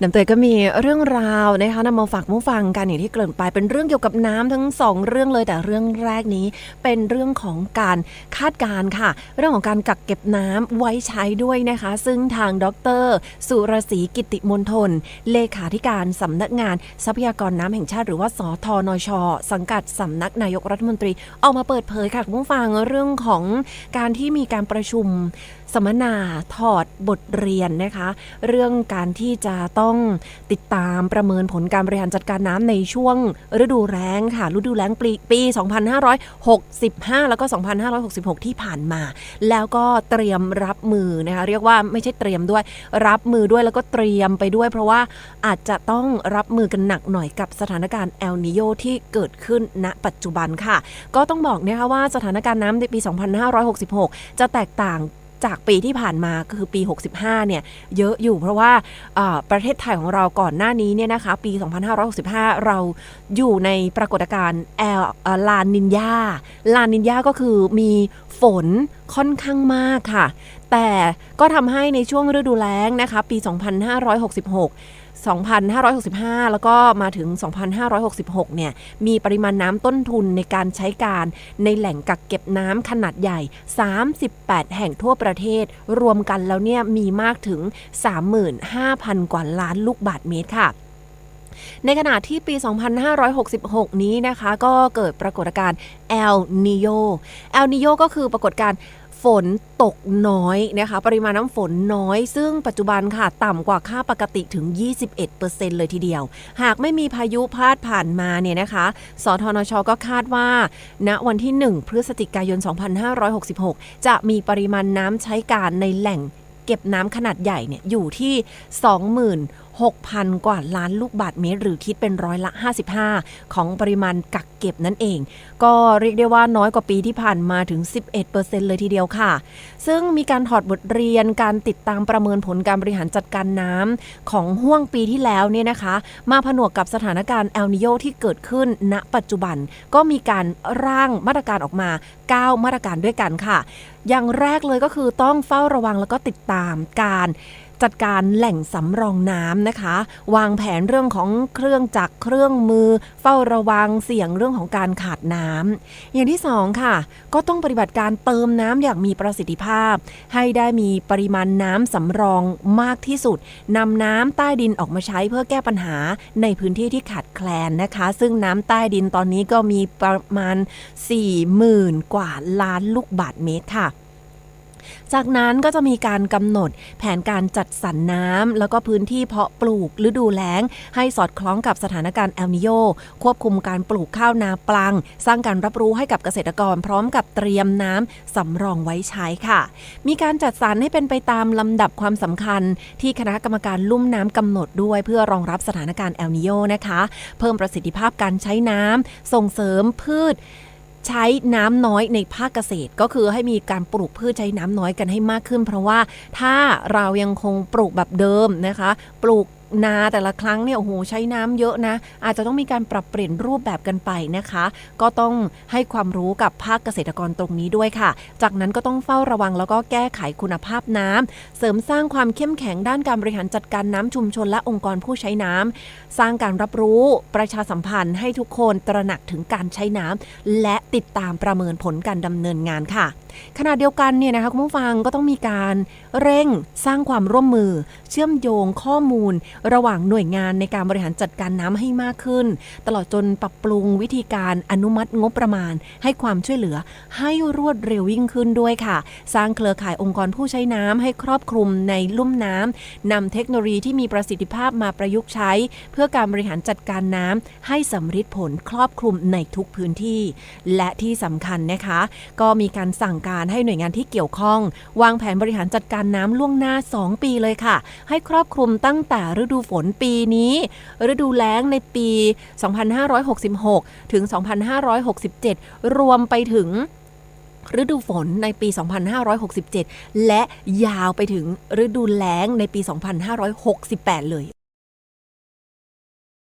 น้ำเตยก็มีเรื่องราวนะคะนำมาฝากผู้ฟังกันอย่างที่เกริ่นไป เป็นเรื่องเกี่ยวกับน้ำทั้งสองเรื่องเลยแต่เรื่องแรกนี้เป็นเรื่องของการคาดการณ์ค่ะ เรื่องของการกักเก็บน้ำไว้ใช้ด้วยนะคะ ซึ่งทางดร สุรศรีกิติมนทน เลขาธิการสำนักงาน ทรัพยากรน้ำแห่งชาติ หรือว่าสทนช สังกัดสำนักนายกรัฐมนตรีออกมาเปิดเผยค่ะคุณผู้ฟังเรื่องของการที่มีการประชุมสัมมนาถอดบทเรียนนะคะ เรื่องการที่จะต้องติดตามประเมินผลการบริหารจัดการน้ำในช่วงฤดูแล้งค่ะ ฤดูแล้งปีปี 2565 แล้วก็ 2566 ที่ผ่านมา แล้วก็เตรียมรับมือนะคะ เรียกว่าไม่ใช่เตรียมด้วย รับมือด้วยแล้วก็เตรียมไปด้วย เพราะว่าอาจจะต้องรับมือกันหนักหน่อยกับสถานการณ์เอลนิโยที่เกิดขึ้นณปัจจุบันค่ะ ก็ต้องบอกนะคะว่าสถานการณ์น้ำในปี 2566 จะแตกต่าง จากปีที่ผ่านมาก็คือปี 65 เนี่ย เยอะอยู่เพราะว่าประเทศไทยของเราก่อนหน้านี้เนี่ยนะคะ ปี 2565 เราอยู่ในปรากฏการณ์แอลลานินยาลานินยาก็คือมีฝนค่อนข้างมากค่ะ แต่ก็ทำให้ในช่วงฤดูแล้งนะคะ ปี 2566 2565 แล้วก็มาถึง 2566 เนี่ย มีปริมาณน้ำต้นทุนในการใช้การในแหล่งกักเก็บน้ำขนาดใหญ่ 38 แห่งทั่วประเทศ รวมกันแล้วเนี่ยมีมากถึง 35,000 กว่าล้านลูกบาทเมตรค่ะ ในขณะที่ปี 2566 นี้นะคะก็เกิดปรากฏการณ์เอลนิโยเอลนิโยก็คือปรากฏการณ์ฝนตกน้อยนะคะ ปริมาณน้ำฝนน้อย ซึ่งปัจจุบันค่ะ ต่ำกว่าค่าปกติถึง 21%เลยทีเดียว หากไม่มีพายุพาดผ่านมาเนี่ยนะคะ สทนชก็คาดว่าณวันที่ 1 พฤศจิกายน 2566 จะมีปริมาณน้ำใช้การในแหล่งเก็บน้ำขนาดใหญ่เนี่ยอยู่ที่ 6,000 กว่าล้านลูกบาทเมตร หรือคิดเป็นร้อยละ 55 ของปริมาณกักเก็บนั่นเอง ก็เรียกได้ว่าน้อยกว่าปีที่ผ่านมาถึง 11%เลยทีเดียวค่ะ ซึ่งมีการถอดบทเรียนการติดตามประเมินผลการบริหารจัดการน้ำของห่วงปีที่แล้วเนี่ยนะคะ มาผนวกกับสถานการณ์เอลนิโยที่เกิดขึ้นณ ปัจจุบันก็มีการร่างมาตรการออกมา 9 มาตรการด้วยกันค่ะ อย่างแรกเลยก็คือต้องเฝ้าระวังแล้วก็ติดตามการ จัดการแหล่งสำรองน้ำนะคะ วางแผนเรื่องของเครื่องจักรเครื่องมือ เฝ้าระวังเสี่ยงเรื่องของการขาดน้ำอย่างที่สองค่ะ ก็ต้องปฏิบัติการเติมน้ำอย่างมีประสิทธิภาพ ให้ได้มีปริมาณน้ำสำรองมากที่สุดนำน้ำใต้ดินออกมาใช้เพื่อแก้ปัญหาในพื้นที่ที่ขาดแคลนนะคะ ซึ่งน้ำใต้ดินตอนนี้ก็มีประมาณ 40,000 กว่าล้านลูกบาทเมตรค่ะ จากนั้นก็จะมีการกำหนดแผนการจัดสรรน้ำแล้วก็พื้นที่เพาะปลูกฤดูแล้ง ให้สอดคล้องกับสถานการณ์เอลนิโยควบคุมการปลูกข้าวนาปลัง สร้างการรับรู้ให้กับเกษตรกรพร้อมกับเตรียมน้ำสำรองไว้ใช้ค่ะ มีการจัดสรรให้เป็นไปตามลำดับความสำคัญ ที่คณะกรรมการลุ่มน้ำกำหนดด้วยเพื่อรองรับสถานการณ์เอลนิโยนะคะ เพิ่มประสิทธิภาพการใช้น้ำส่งเสริมพืช ใช้น้ำน้อยในภาคเกษตร ก็คือให้มีการปลูกพืชใช้น้ำน้อยกันให้มากขึ้น เพราะว่าถ้าเรายังคงปลูกแบบเดิมนะคะ ปลูก นาแต่ละครั้งเนี่ยโอ้โหใช้น้ำเยอะนะ อาจจะต้องมีการปรับเปลี่ยนรูปแบบกันไปนะคะ ก็ต้องให้ความรู้กับภาคเกษตรกรตรงนี้ด้วยค่ะ จากนั้นก็ต้องเฝ้าระวังแล้วก็แก้ไขคุณภาพน้ำเสริมสร้างความเข้มแข็งด้านการบริหารจัดการน้ำชุมชนและองค์กรผู้ใช้น้ำสร้างการรับรู้ประชาสัมพันธ์ให้ทุกคนตระหนักถึงการใช้น้ำและติดตามประเมินผลการดำเนินงานค่ะ ขณะเดียวกันเนี่ยนะคะคุณผู้ฟังก็ต้องมีการเร่งสร้างความร่วมมือ เชื่อมโยงข้อมูล ระหว่างหน่วยงานในการบริหารจัดการน้ำให้มากขึ้น ตลอดจนปรับปรุงวิธีการอนุมัติงบประมาณ ให้ความช่วยเหลือให้รวดเร็วยิ่งขึ้นด้วยค่ะ สร้างเครือข่ายองค์กรผู้ใช้น้ำให้ครอบคลุมในลุ่มน้ำนำเทคโนโลยีที่มีประสิทธิภาพมาประยุกต์ใช้ เพื่อการบริหารจัดการน้ำให้สำฤทธิ์ผลครอบคลุมในทุกพื้นที่ และที่สำคัญนะคะ ก็มีการสั่งการให้หน่วยงานที่เกี่ยวข้อง วางแผนบริหารจัดการน้ำล่วงหน้า 2 ปีเลยค่ะ ให้ครอบคลุมตั้งแต่ฤดูฝนปีนี้ ฤดูแล้งในปี 2566 ถึง 2567 รวมไปถึงฤดูฝนในปี 2567 และยาวไปถึงฤดูแล้งในปี 2568 เลย